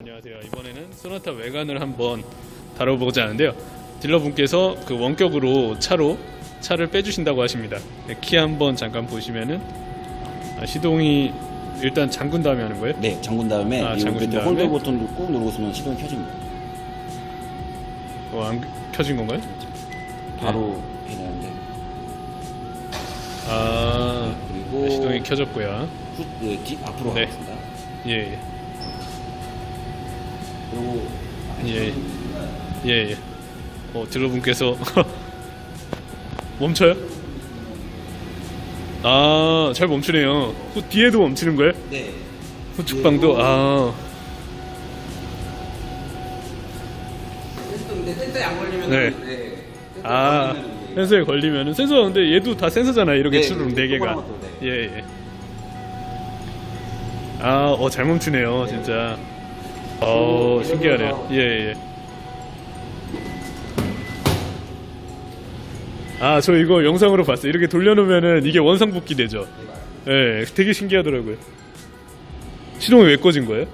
안녕하세요. 이번에는 소나타 외관을 한번 다뤄보고자 하는데요. 딜러분께서 그 원격으로 차로 차를 빼주신다고 하십니다. 네, 키 한번 잠깐 보시면은 아, 시동이 일단 잠근 다음에 하는 거예요? 네, 잠근 다음에 아, 이 잠근 밑에 다음에? 홀더 버튼을 꾹 누르고서는 시동이 켜집니다. 어, 안 켜진 건가요? 바로 해내는데 아 그리고 시동이 켜졌고요. 후, 네, 뒤 앞으로 네. 가겠습니다. 예, 예, 예, 예, 예. 어, 딜러분께서 멈춰요? 아, 잘 멈추네요. 후 뒤에도 멈추는 거예요? 네, 후측방도 아. 센서 근데 센서에 안 걸리면 네. 아 센서에 걸리면은 센서 근데 얘도 다 센서잖아 이렇게 네, 추르륵 네 개가 조그만 것도, 네. 예 예 아 어 잘 멈추네요 진짜 어 신기하네요 들어서- 예예 아 저 이거 영상으로 봤어요 이렇게 돌려놓으면은 이게 원상복귀 되죠 예 되게 신기하더라고요 시동이 왜 꺼진 거예요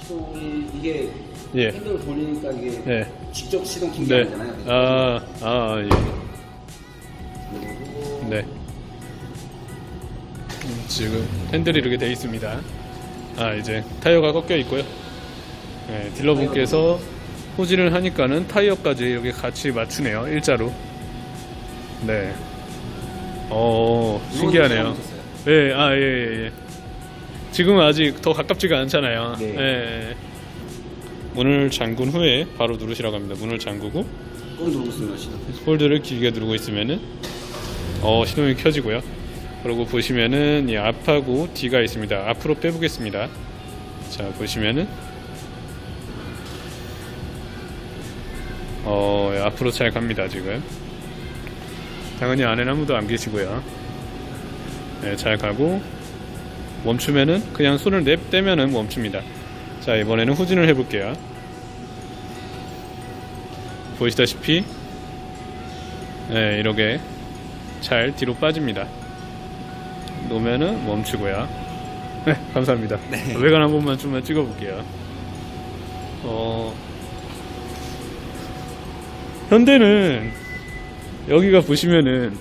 시동이 이게 예. 핸들을 돌리니까 이게 네. 직접 시동 킨게 네. 아니잖아요. 그래서 아, 아, 예. 그리고 네. 음, 지금 핸들이 이렇게 돼 있습니다. 아, 이제 타이어가 꺾여 있고요. 네, 딜러분께서 호진을 하니까는 타이어까지 이렇게 같이 맞추네요. 일자로. 네. 어, 신기하네요. 예, 아, 예, 예, 예. 지금은 아직 더 가깝지가 않잖아요. 네. 예. 문을 잠근 후에 바로 누르시라고 합니다. 문을 잠그고 누르고 시동. 홀드를 길게 누르고 있으면은 어 시동이 켜지고요. 그리고 보시면은 이 앞하고 뒤가 있습니다. 앞으로 빼보겠습니다. 자 보시면은 어 예, 앞으로 잘 갑니다 지금. 당연히 안에는 아무도 안 계시고요. 네, 잘 가고 멈추면은 그냥 손을 냅 떼면은 멈춥니다. 자 이번에는 후진을 해볼게요. 보시다시피 네, 이렇게 잘 뒤로 빠집니다. 놓으면은 멈추고요. 네, 감사합니다. 외관 한 번만 좀만 찍어볼게요. 어, 현대는 여기가 보시면은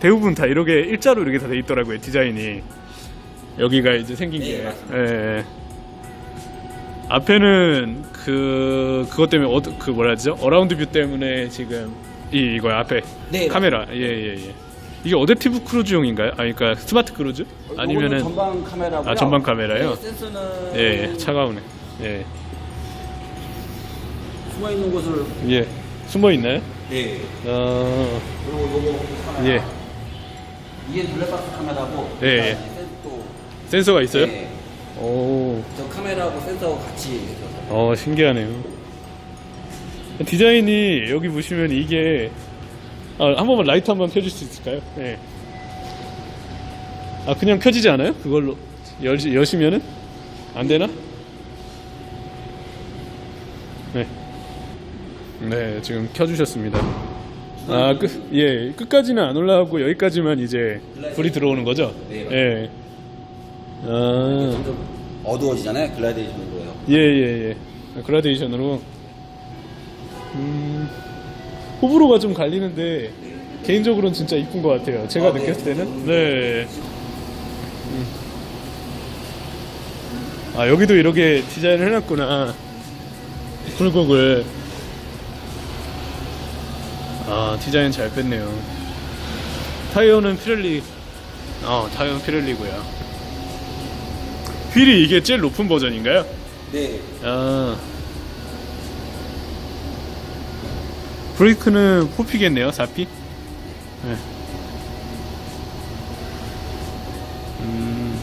대부분 다 이렇게 일자로 이렇게 다 돼 있더라고요 디자인이 여기가 이제 생긴 네, 게 맞습니다. 예. 앞에는 그 그것 때문에 어드, 그 뭐라 하죠 어라운드 뷰 때문에 지금 이 이거 앞에 네, 카메라 예예 예 이게 어댑티브 크루즈용인가요? 아 그러니까 스마트 크루즈 아니면은 전방 카메라고요. 아, 전방 카메라요? 네, 센서는 예, 예 차가우네 예 숨어 있는 곳을 예. 숨어 있나요? 네. 어, 그리고 요거 카메라. 예. 이게 블랙박스 카메라고. 예, 예. 또 센서가 있어요? 네. 오, 저 카메라하고 센서가 같이. 어, 신기하네요. 디자인이 여기 보시면 이게 아, 한 번만 라이트 한번 켜줄 수 있을까요? 네. 아 그냥 켜지지 않아요? 그걸로 열, 여시면은 안 되나? 네. 네, 지금 켜주셨습니다. 아, 끝, 예, 끝까지는 안 올라가고 여기까지만 이제 불이 들어오는 거죠? 네, 예. 아. 점점 어두워지잖아요. 글라데이션으로요. 예, 예, 예. 그라데이션으로. 음, 호불호가 좀 갈리는데, 개인적으로는 진짜 이쁜 것 같아요. 제가 아, 네. 느꼈을 때는. 네. 음. 아, 여기도 이렇게 디자인을 해놨구나. 굴곡을. 아, 디자인 잘 뺐네요. 타이어는 피렐리. 어, 타이어는 피렐리고요. 휠이 이게 제일 높은 버전인가요? 네. 아. 브레이크는 4피겠네요, 4피? 네. 음,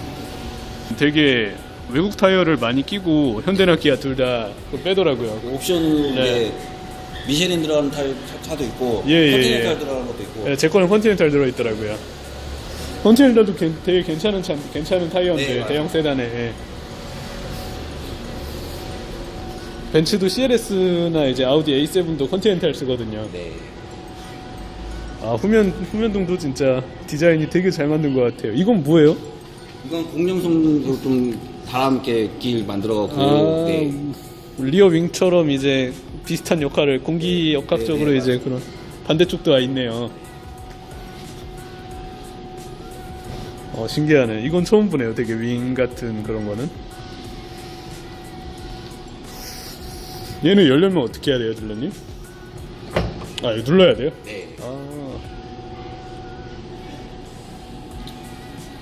되게 외국 타이어를 많이 끼고 현대나 기아 둘 다 빼더라고요. 옵션으로 네. 이제 미쉐린 들어가는 타, 차, 도 있고 예, 예, 컨티넨탈 예. 들어가는 것도 있고 네, 제 거는 컨티넨탈 들어있더라고요. 컨티넨탈도 괜- 되게 괜찮은 차, 괜찮은 타이어인데 네. 대형 세단에. 예. 벤츠도 CLS나 이제 아우디 A7도 컨티넨탈 쓰거든요. 네. 아 후면 후면동도 진짜 디자인이 되게 잘 만든 것 같아요. 이건 뭐예요? 이건 공룡 성능도 좀 바람께 길 만들어갖고 아, 네. 리어 윙처럼 이제 비슷한 역할을 공기 역학적으로 네, 네, 이제 그런 반대쪽도 와 있네요. 어, 신기하네. 이건 처음 보네요. 되게 윙 같은 그런 거는. 얘는 열려면 어떻게 해야 돼요, 딜러님? 아, 이거 눌러야 돼요? 네. 아.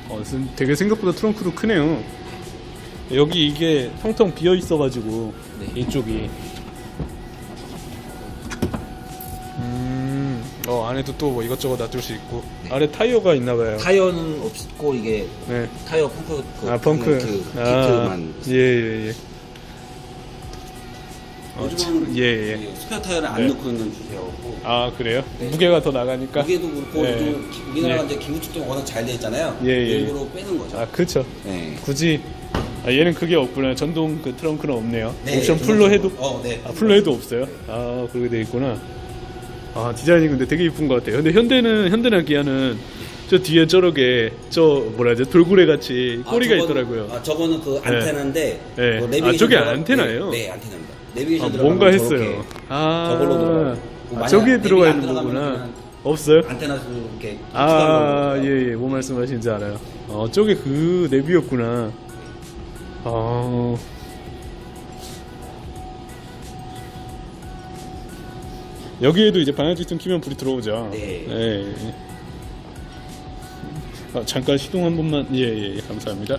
어, 슨- 되게 생각보다 트렁크도 크네요. 여기 이게 텅텅 비어 있어가지고 네. 이쪽이. 안에도 또 뭐 이것저것 놔둘 수 있고 아래 타이어가 있나 봐요. 타이어는 없고 이게 네. 타이어 펑크 그 아 펑크. 그 아, 키트만 예예 예. 어, 요즘은 참, 예 예. 이 스페어 타이어를 안 네. 넣고 있는 주제였고 아 그래요? 네. 무게가 더 나가니까. 무게도 그렇고 네. 요즘 기- 우리나라가 예. 이제 기구 측정이 워낙 잘 돼 있잖아요. 예, 예. 일부러 빼는 거죠. 아 그렇죠. 네. 굳이 아, 얘는 그게 없구나. 전동 그 트렁크는 없네요. 네, 옵션 그 풀로. 해도 어, 네. 아 풀로 해도 없어요. 아 그렇게 돼 있구나. 아 디자인이 근데 되게 이쁜 것 같아요. 근데 현대는 현대나 기아는 저 뒤에 저렇게 저 뭐라 해야 돼 돌고래 같이 아, 꼬리가 저건- 있더라고요. 아, 저거는 그 네. 안테나인데. 네. 뭐 아, 내비게이션 저게 들어가- 안테나예요? 네, 네, 안테나입니다. 아, 내비게이션 뭔가 들어가면 저렇게 했어요. 아, 저걸로 들어가요. 아, 만약 저기에 내비 들어가 안 있는 거구나. 들어가면은 없어요? 안테나 이렇게 아, 예, 예. 뭐 말씀하시는지 알아요. 어, 저게 그 내비였구나. 아. 여기에도 이제 방향 지등 키면 불이 들어오죠. 네. 예. 아, 잠깐 시동 한 번만. 예, 예, 예. 감사합니다.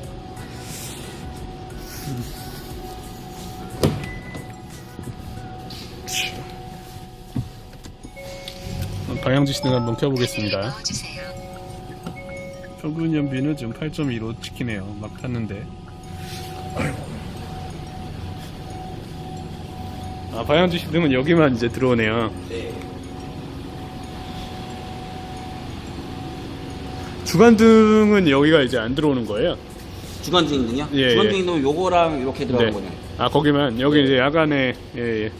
방향 지시등 한번 켜보겠습니다. 평균 연비는 지금 8.2로 찍히네요. 막 탔는데. 아, 방향 지시등은 여기만 이제 들어오네요. 네. 주간등은 여기가 이제 안 들어오는 거예요. 주간 주행등이요? 예, 주간 예. 요거랑 이렇게 들어간 네. 거네요. 아, 거기만. 여기 이제 야간에, 예, 예.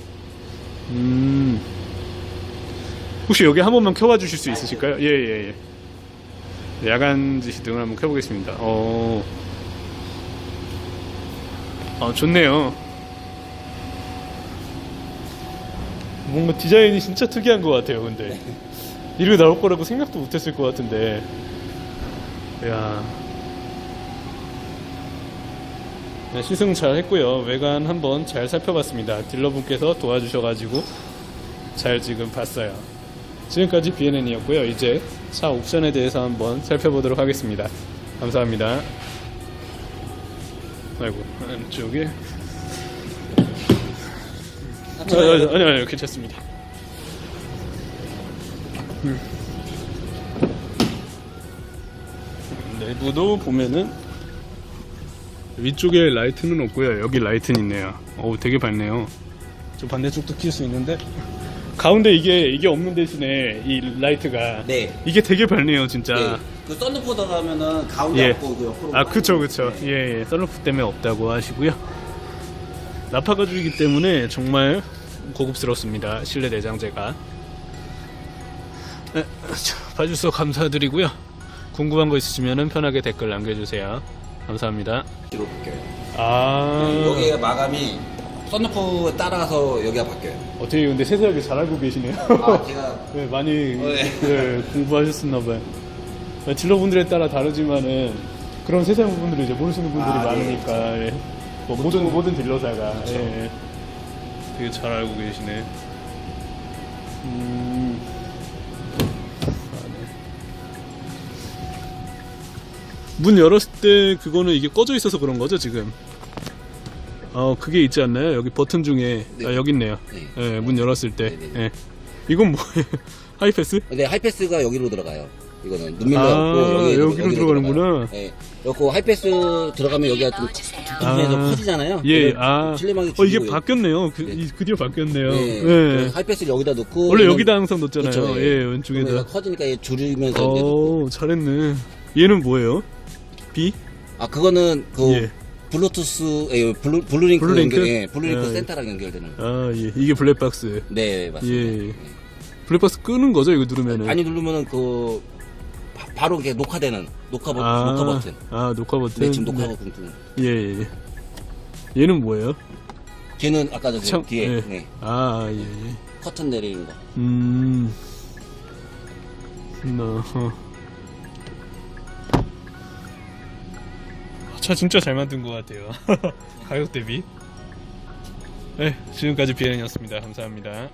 음. 혹시 여기 한 번만 켜봐 주실 수 있으실까요? 예, 예, 예. 야간 지시등을 한번 켜보겠습니다. 어. 아, 좋네요. 뭔가 디자인이 진짜 특이한 것 같아요, 근데. 이렇게 나올 거라고 생각도 못 했을 것 같은데. 야 네, 시승 잘 했고요. 외관 한번 잘 살펴봤습니다. 딜러분께서 도와주셔가지고 잘 지금 봤어요. 지금까지 BNN이었고요. 이제 차 옵션에 대해서 한번 살펴보도록 하겠습니다. 감사합니다. 아이고, 안쪽에. 아, 아니, 아니, 아니, 괜찮습니다. 음. 내부도 보면은 위쪽에 라이트는 없고요. 여기 라이트는 있네요. 어우, 되게 밝네요. 저 반대쪽도 킬 수 있는데 가운데 이게 이게 없는 대신에 이 라이트가 네. 이게 되게 밝네요, 진짜. 네. 그 썬루프 들어가면은 가운데 예. 없고 그 옆으로 아, 그쵸, 그쵸. 네. 예, 예. 썬루프 때문에 없다고 하시고요. 나파 가죽이기 때문에 정말 고급스럽습니다. 실내 내장재가. 네, 자, 봐주셔서 감사드리고요. 궁금한 거 있으시면 편하게 댓글 남겨주세요. 감사합니다. 뒤로 바뀌어요. 아, 여기가 마감이 썬루프 따라서 여기가 바뀌어요. 어떻게 근데 세세하게 잘 알고 계시네요. 아, 제가 네, 많이 네. 네, 공부하셨었나봐요. 딜러분들에 따라 다르지만은 그런 세세한 부분들을 이제 모르시는 분들이 아, 네. 많으니까 예. 뭐 모든 모든 딜러사가 예, 예. 되게 잘 알고 계시네. 음. 아, 네. 문 열었을 때 그거는 이게 꺼져 있어서 그런 거죠 지금? 어 그게 있지 않나요? 여기 버튼 중에 네. 아, 여기 있네요. 네. 예, 문 열었을 때. 네, 네. 예. 이건 뭐예요? 하이패스? 근데 하이패스가 여기로 들어가요. 이거는 눈밀려 아, 갖고 여기 여기로 들어가는구나. 네. 그리고 하이패스 들어가면 여기가 좀 중에서 아. 커지잖아요. 예, 그래서 아. 실내망이 어, 이게 바뀌었네요. 그, 네. 이- 드디어 바뀌었네요. 네. 예. 그 하이패스를 여기다 넣고 원래 여기다 항상 놓잖아요. 그쵸, 예, 그러면 왼쪽에다. 커지니까 얘 줄이면서 이제. 어, 잘했네. 얘는 뭐예요? B? 아 그거는 그 예. 블루투스 예, 블루 블루링크, 블루링크? 연결, 예, 블루링크 예. 센터랑 연결되는. 아, 예. 이게 블랙박스. 네 맞습니다. 예. 블랙박스 끄는 거죠, 이거 누르면은? 많이 누르면은 그 바, 로 이렇게 녹화되는 녹화 버튼, 아, 녹화 버튼. 아, 녹화 버튼. 네 지금 녹화 네. 버튼. 예, 예. 얘는 뭐예요? 걔는 아까 저 참, 뒤에 예. 네. 아, 예, 예. 커튼 내리는 거. 음. 나, 어. 차 진짜 잘 만든 것 같아요. 가격 대비. 네, 지금까지 비행이었습니다. 감사합니다.